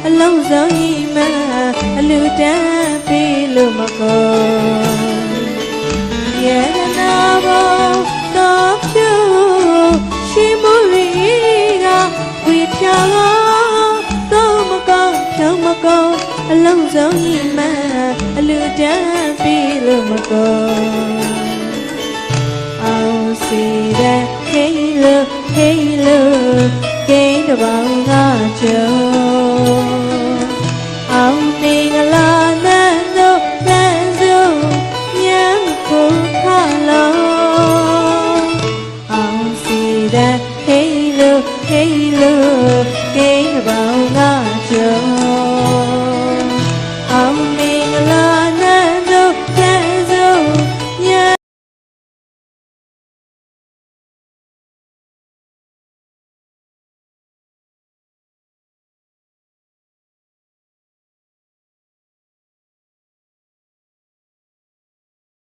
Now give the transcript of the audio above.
ရယာတောင်းချင်စေတုံးနေဖုံမပြပြဆောင်ဝေးကြတော့စဘူရယာတောင်းချင်စေတုံးနေဖုံမပြပြဆောင်ဝေးကြတော့ရေနာဘောတော့ကျိုးရွှေမရီကဝေပြတော့တော့မကောင်းချောင်းမကောင်းအလုံးစုံဤမအလူတန်းပေးလို့မကုန်ယေရနာဘောတော့ဖြူရှိမရီကဝေဖြာတော့မကောင်းဖြောင်းမကောင်းအလုံးစုံဤမအလူတန်းပေးလို့မကုန်အောင်စီတဲ့ဟေးလို့ဟေးလို့ကိန်းတပေါင်း hey.